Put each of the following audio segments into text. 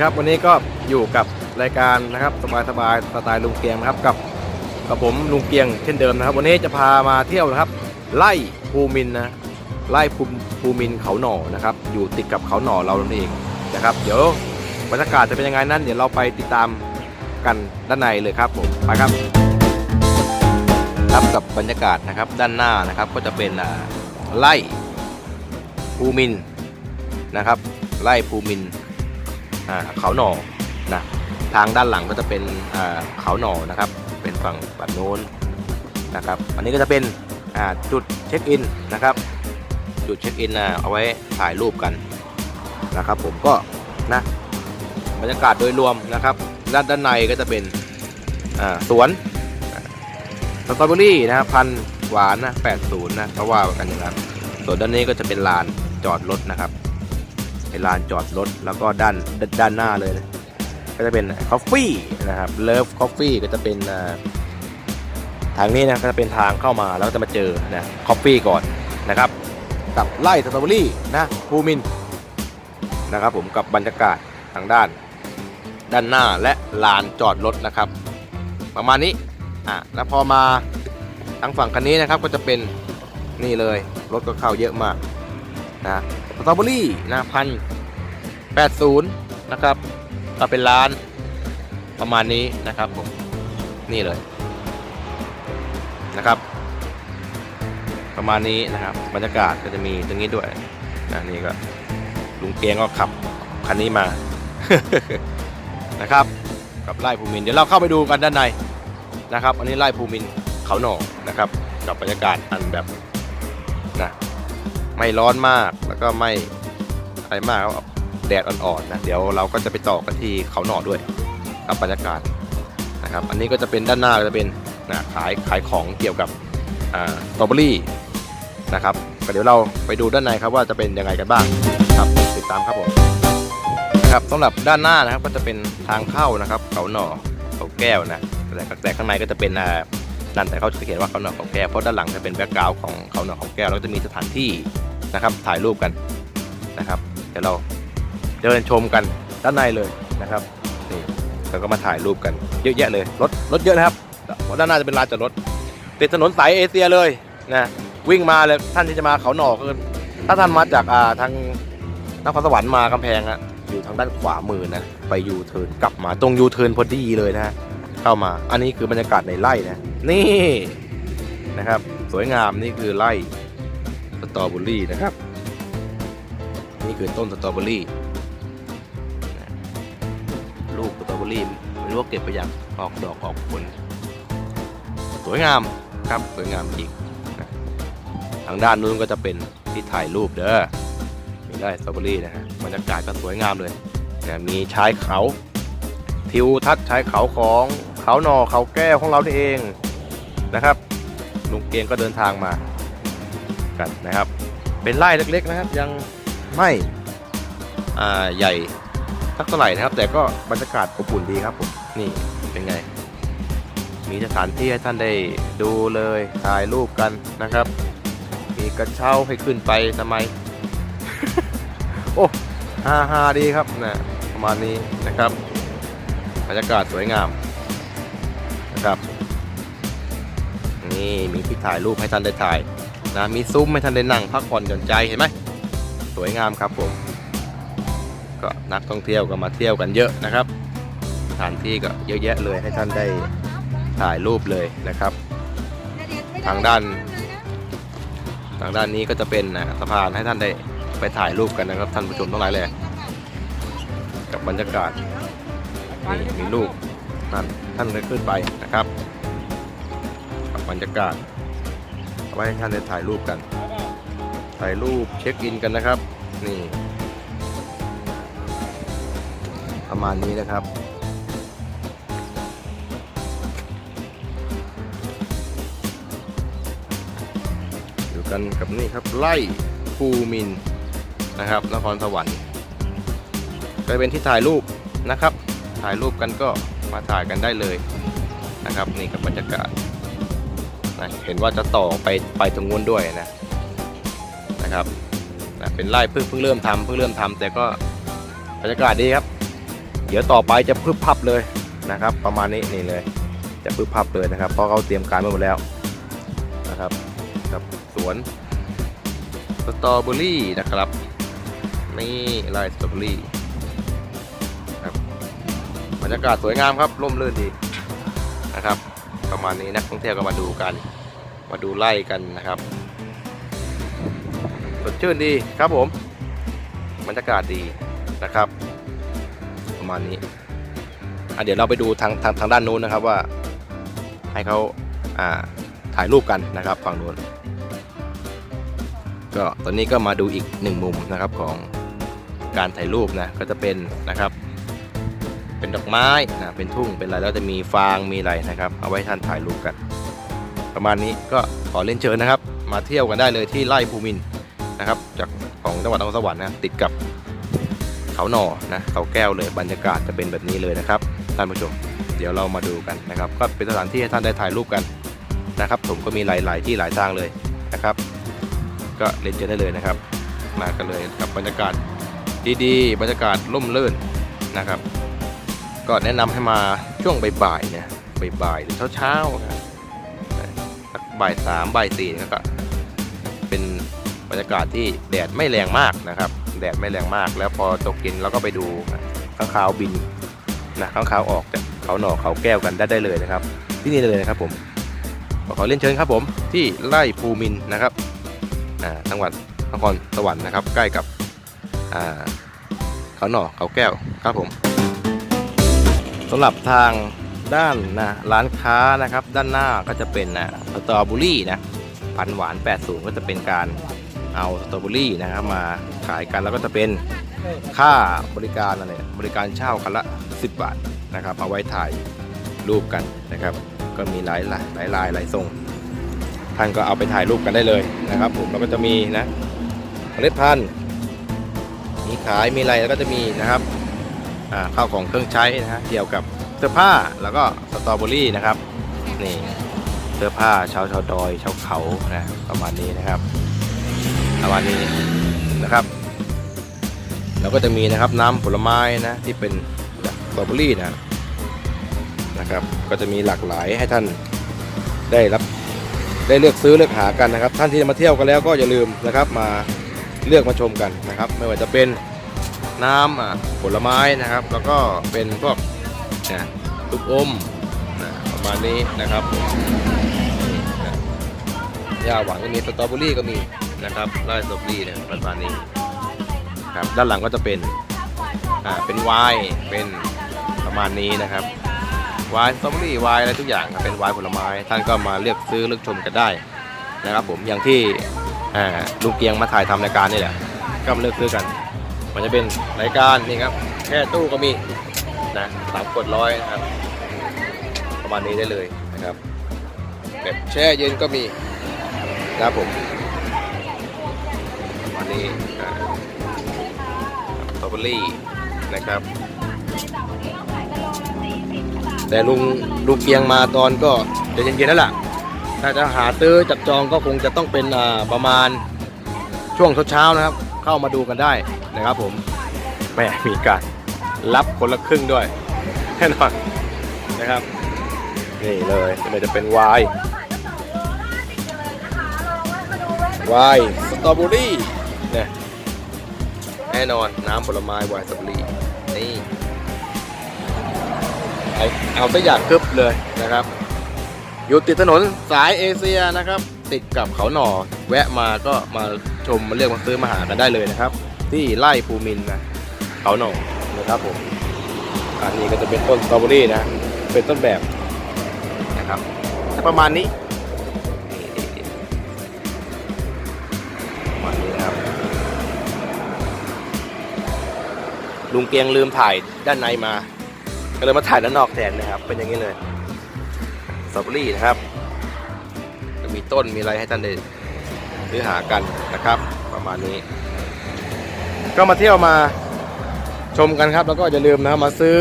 ครับวันนี้ก็อยู่กับรายการนะครับสบายสบายๆสไตล์ลุงเกียงนะครับกับกับผมลุงเกียงเช่นเดิมนะครับ วันนี้จะพามาเที่ยวนะครับ ไล่ภูมินนะไล่ภูมิภูมินเขาหน่อนะครับ อยู่ติดกับเขาหน่อเราเองนะครับ เดี๋ยวบรรยากาศจะเป็นยังไงนั้น เดี๋ยวเราไปติดตามกันด้านในเลยครับผมไปครับครับกับบรรยากาศนะครับด้านหน้านะครับก็จะเป็นไล่ภูมินนะครับไล่ภูมิน เขาหน่อนะทางด้านหลังก็จะเป็นเขาหน่อนะครับ เป็นฝั่งฝั่งโน้นนะครับ อันนี้ก็จะเป็นจุดเช็คอินนะครับ จุดเช็คอินเอาไว้ถ่ายรูปกันนะครับ ผมก็นะบรรยากาศโดยรวมนะครับ ด้านด้านในก็จะเป็นสวนสตรอเบอรี่นะครับพันหวานนะ80นะเพราะว่ากันอย่างนั้นส่วนด้านนี้ก็จะเป็นลานจอดรถนะครับ ลานจอดรถแล้วก็ด้านด้านหน้าเลยนะก็จะเป็นคอฟฟี่นะครับเลิฟคอฟฟี่ก็จะเป็นทางนี้นะก็จะเป็นทางเข้ามาแล้วก็จะมาเจอนะคอฟฟี่ก่อนนะครับกับไล่สตรอเบอรี่นะภูมินนะครับผมกับบรรยากาศทางด้าน ด้านหน้าและลานจอดรถนะครับ ประมาณนี้อะแล้วพอมาทางฝั่งคันนี้นะครับก็จะเป็นนี่เลยรถก็เข้าเยอะมาก นะสตรอเบอรี่นะพันแปดศูนย์นะครับก็เป็นร้านประมาณนี้นะครับผมนี่เลยนะครับ ประมาณนี้นะครับ บรรยากาศก็จะมีตรงนี้ด้วยนะนี่ก็ลุงเกียงก็ขับคันนี้มานะครับกับไล่ภูมินเดี๋ยวเราเข้าไปดูกันด้านในนะครับ อันนี้ไล่ภูมินเขาหน่อนะครับ กับบรรยากาศอันแบบนะ ไม่ร้อนมากแล้วก็ไม่อะไรมากแดดอ่อนๆนะเดี๋ยวเราก็จะไปต่อกันที่เขาหน่อด้วยกับบรรยากาศนะครับ อันนี้ก็จะเป็นด้านหน้าก็จะเป็นนะขายขายของเกี่ยวกับอ่าสตรอเบอรี่นะครับก็เดี๋ยวเราไปดูด้านในครับว่าจะเป็นยังไงกันบ้างครับติดตามครับผมนะครับสำหรับด้านหน้านะครับก็จะเป็นทางเข้านะครับเขาหน่อเขาแก้วนะแต่แต่ข้างในก็จะเป็นนั่นแต่เขาจะเขียนว่าเขาหนอเขาแก้วเพราะด้านหลังจะเป็นแบ็กกราวของเขาหนอเขาแก้วแล้วก็จะมีสถานที่ นะครับ ถ่ายรูปกันนะครับ เดี๋ยวเราเดินชมกันด้านในเลยนะครับนี่เราก็มาถ่ายรูปกันเยอะแยะเลยรถรถเยอะนะครับเพราะด้านหน้าจะเป็นลานจอดรถติดถนนสายเอเชียเลยนะวิ่งมาเลยท่านที่จะมาเขาหนอกคือถ้าท่านมาจากอ่าทางนครสวรรค์มากำแพงอะอยู่ทางด้านขวามือนะไปยูเทิร์นกลับมาตรงยูเทิร์นพอดีเลยนะเข้ามาอันนี้คือบรรยากาศในไร่นะนี่นะครับ สวยงามนี่คือไร่ สตรอเบอรี่นะครับ นี่คือต้นสตรอเบอรี่ลูกสตรอเบอรี่ไม่รู้ว่าเก็บไปยังออกดอกออกผล สวยงามครับสวยงามจริงทางด้านนู้นก็จะเป็นที่ถ่ายรูปเด้อมีไร่สตรอเบอรี่นะฮะบรรยากาศก็สวยงามเลยนะมีชายเขา ทิวทัศน์ชายเขาของเขาหนอเขาแก้วของเราเองนะครับลุงเกียงก็เดินทางมา กันนะครับ เป็นไร่เล็กๆนะครับ ยังไม่ใหญ่สักเท่าไหร่นะครับ แต่ก็บรรยากาศอบอุ่นดีครับผมนี่เป็นไง มีสถานที่ให้ท่านได้ดูเลยถ่ายรูปกันนะครับ มีกระเช้าให้ขึ้นไปทำไม โอ้ฮาฮาดีครับนะประมาณนี้นะครับบรรยากาศสวยงามนะครับนี่มีที่ถ่ายรูปให้ท่านได้ถ่าย นะมีซุ้มให้ท่านได้นั่งพักผ่อนหย่อนใจเห็นไหมสวยงามครับผม ก็นักท่องเที่ยวก็มาเที่ยวกันเยอะนะครับ สถานที่ก็เยอะแยะเลยให้ท่านได้ถ่ายรูปเลยนะครับ ทางด้าน ทางด้านนี้ก็จะเป็นนะสะพานให้ท่านได้ไปถ่ายรูปกันนะครับ ท่านผู้ชมทั้งหลายเลยกับบรรยากาศนี่มีลูกนั่นท่านได้ขึ้นไปนะครับกับบรรยากาศ ว้ให้ท่านได้ถ่ายรูปกัน ถ่ายรูปเช็คอินกันนะครับ นี่ ประมาณนี้นะครับอยู่กันกับนี่ครับไล่ภูมินนะครับนครสวรรค์ก็เป็นที่ถ่ายรูปนะครับ ถ่ายรูปกันก็มาถ่ายกันได้เลยนะครับ นี่กับบรรยากาศ นะเห็นว่าจะต่อไปไปตรงนู้นด้วยนะนะครับนะเป็นไร่เพิ่งเพิ่งเริ่มทำเพิ่งเริ่มทำแต่ก็บรรยากาศดีครับ เดี๋ยวต่อไปจะพึบพับเลยนะครับ ประมาณนี้นี่เลย จะพึบพับเลยนะครับ เพราะเขาเตรียมการไว้หมดแล้วนะครับกับสวนสตรอเบอรี่นะครับ นี่ไร่สตรอเบอรี่ครับบรรยากาศสวยงามครับร่มรื่นดีนะครับ ประมาณนี้นักท่องเที่ยวก็มาดูกัน มาดูไล่กันนะครับสดชื่นดีครับผมบรรยากาศดีนะครับ ประมาณนี้เดี๋ยวเราไปดูทางทางทางด้านนู้นนะครับว่า ให้เขาอ่าถ่ายรูปกันนะครับฝั่งนู้นก็ตอนนี้ก็มาดูอีกหนึ่งมุมนะครับของการถ่ายรูปนะก็จะเป็นนะครับ เป็นดอกไม้นะเป็นทุ่งเป็นอะไรแล้วจะมีฟางมีอะไรนะครับ เอาไว้ท่านถ่ายรูปกัน ประมาณนี้ก็ขอเล่นเชิญนะครับ มาเที่ยวกันได้เลยที่ไร่ภูมินนะครับ จากของจังหวัดนครสวรรค์นะติดกับเขาหน่อนะเขาแก้วเลยบรรยากาศจะเป็นแบบนี้เลยนะครับท่านผู้ชม เดี๋ยวเรามาดูกันนะครับ ก็เป็นสถานที่ให้ท่านได้ถ่ายรูปกันนะครับ ผมก็มีหลาย ๆ ที่หลายทางเลยนะครับ ก็เล่นเชิญได้เลยนะครับ มากันเลยกับบรรยากาศดีๆ บรรยากาศร่มรื่นนะครับ ก็แนะนำให้มาช่วงบ่ายๆนะบ่ายๆหรือเช้าๆนะบ่ายสามบ่ายสี่นะก็เป็นบรรยากาศที่แดดไม่แรงมากนะครับ แดดไม่แรงมากแล้วพอตกเย็นเราก็ไปดูข้างคาวบินนะข้างคาวออกจากเขาหน่อเขาแก้วกันได้ได้เลยนะครับ ที่นี่เลยนะครับผมขอเรียนเชิญครับผมที่ไร่ภูมินนะครับอ่าจังหวัดนครสวรรค์นะครับ ใกล้กับอ่าเขาหน่อเขาแก้วครับผม สำหรับทางด้านนะร้านค้านะครับ ด้านหน้าก็จะเป็นนะสตรอเบอรี่นะพันหวาน 80 ก็จะเป็นการเอาสตรอเบอรี่นะครับมาขายกันแล้วก็จะเป็นค่าบริการอะไรบริการเช่าคันละ 10 บาทนะครับเอาไว้ถ่ายรูปกันนะครับ ก็มีหลายหลายหลายลายหลายทรง ท่านก็เอาไปถ่ายรูปกันได้เลยนะครับ ผมแล้วก็จะมีนะเมล็ดพันธุ์มีขายมีอะไรแล้วก็จะมีนะครับ ข้าวของเครื่องใช้นะฮะเกี่ยวกับเสื้อผ้าแล้วก็สตรอเบอรี่นะครับนี่เสื้อผ้าชาวชาวดอยชาวเขานะประมาณนี้นะครับประมาณนี้นะครับแล้วก็จะมีนะครับน้ำผลไม้นะที่เป็นสตรอเบอรี่นะนะครับก็จะมีหลากหลายให้ท่านได้รับได้เลือกซื้อเลือกหากันนะครับ ท่านที่จะมาเที่ยวกันแล้วก็อย่าลืมนะครับมาเลือกมาชมกันนะครับ ไม่ว่าจะเป็น น้ำอะผลไม้นะครับ แล้วก็เป็นพวกนะลูกอมนะประมาณนี้นะครับผมนี่นะยาหวานก็มีสตรอเบอรี่ก็มีนะครับไร่สตรอเบอรี่เนี่ยประมาณนี้ครับด้านหลังก็จะเป็นอ่าเป็นไวน์เป็นประมาณนี้นะครับไวน์สตรอเบอรี่ไวน์อะไรทุกอย่างครับเป็นไวน์ผลไม้ท่านก็มาเลือกซื้อเลือกชมกันได้นะครับ ผมอย่างที่อ่าลุงเกียงมาถ่ายทำรายการนี่แหละก็มาเลือกซื้อกัน มันจะเป็นรายการนี่ครับ แค่ตู้ก็มีนะสามกดร้อยนะครับ ประมาณนี้ได้เลยนะครับแบบแช่เย็นก็มีนะครับผมประมาณนี้สตรอเบอรี่นะครับ แต่ลุงลุงเกียงมาตอนก็จะเย็นๆแล้วล่ะ ถ้าจะหาซื้อจับจองก็คงจะต้องเป็นอ่าประมาณช่วงเช้าๆนะครับ เข้ามาดูกันได้นะครับผมแหม่มีการรับคนละครึ่งด้วยแน่นอนนะครับนี่เลยมันจะเป็นไวน์ไวน์สตรอเบอรี่เนี่ยแน่นอนน้ำผลไม้ไวน์สตรอเบอรี่นี่เอาเอาไปอยากคึบเลยนะครับ อยู่ติดถนนสายเอเชียนะครับ ติดกับเขาหน่อ แวะมาก็มา ชมมาเลือกมาซื้อมาหากันได้เลยนะครับ ที่ไร่ภูมินนะเขาหน่อนะครับผมอันนี้ก็จะเป็นต้นสตรอเบอรี่นะ เป็นต้นแบบนะครับประมาณนี้ประมาณนี้นะครับ ลุงเกียงลืมถ่ายด้านในมา ก็เลยมาถ่ายด้านนอกแทนนะครับ เป็นอย่างนี้เลยสตรอเบอรี่นะครับ จะมีต้นมีอะไรให้ท่านได้ ซื้อหากันนะครับ ประมาณนี้ ก็มาเที่ยวมาชมกันครับ แล้วก็อย่าลืมนะมาซื้อ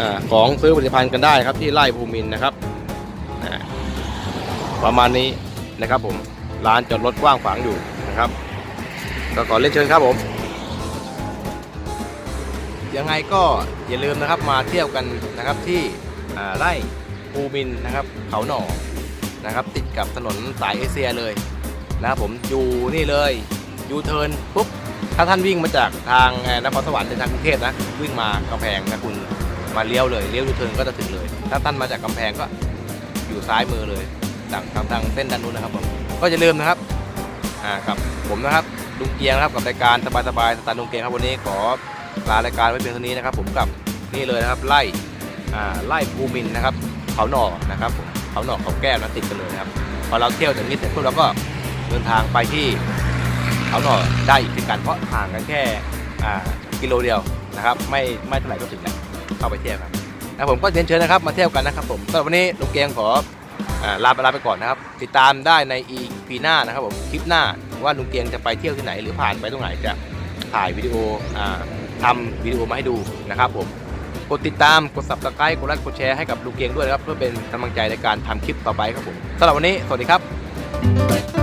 อของซื้อผลิตภัณฑ์กันได้ครับที่ไร่ภูมินนะครับ ประมาณนี้นะครับผมร้านจอดรถกว้างขวางอยู่นะครับ ก็ขอเล่นเชิญครับผม ยังไงก็อย่าลืมนะครับมาเที่ยวกันนะครับที่ไร่ภูมินนะครับ เขาหน่อนะครับ ติดกับถนนสายเอเชียเลย นะครับผมอยู่นี่เลยยูเทิร์นปุ๊บถ้าท่านวิ่งมาจากทางนครสวรรค์ในทางกรุงเทพนะวิ่งมากำแพงนะคุณมาเลี้ยวเลยเลี้ยวยูเทิร์นก็จะถึงเลย ถ้าท่านมาจากกำแพงก็อยู่ซ้ายมือเลยทางทางทางเส้นด้านนู้นนะครับผมก็อย่าลืมนะครับอ่ากับผมนะครับลุงเกียงนะครับกับรายการสบายๆสไตล์ลุงเกียงครับวันนี้ขอลารายการไว้เพียงเท่านี้นะครับผมกับนี่เลยนะครับไล่อ่าไล่ภูมินนะครับเขาหน่อนะครับผมเขาหน่อเขาแก้วนะติดกันเลยนะครับพอเราเที่ยวจากนี้เสร็จปุ๊บเราก็ ดินทางไปที่เขาหน่อได้อีกเช่นกันเพราะห่างกันแค่กิโลเดียวนะครับไม่ไม่เท่าไหร่ก็ถึงแล้วเข้าไปเที่ยวครับนะผมก็เรียนเชิญนะครับมาเที่ยวกันนะครับผมสำหรับวันนี้ลุงเกียงขออลาไปลาไปก่อนนะครับ ติดตามได้ใน EP หน้านะครับผมคลิปหน้าว่าลุงเกียงจะไปเที่ยวที่ไหน หรือผ่านไปตรงไหนจะถ่ายวิดีโออ่าทำวิดีโอมาให้ดูนะครับผมกดติดตามกด subscribe กดไลค์กดแชร์ให้กับลูกเกียงด้วยนะครับเพื่อเป็นกำลังใจในการทำคลิปต่อไปครับผมสำหรับวันนี้สวัสดีครับ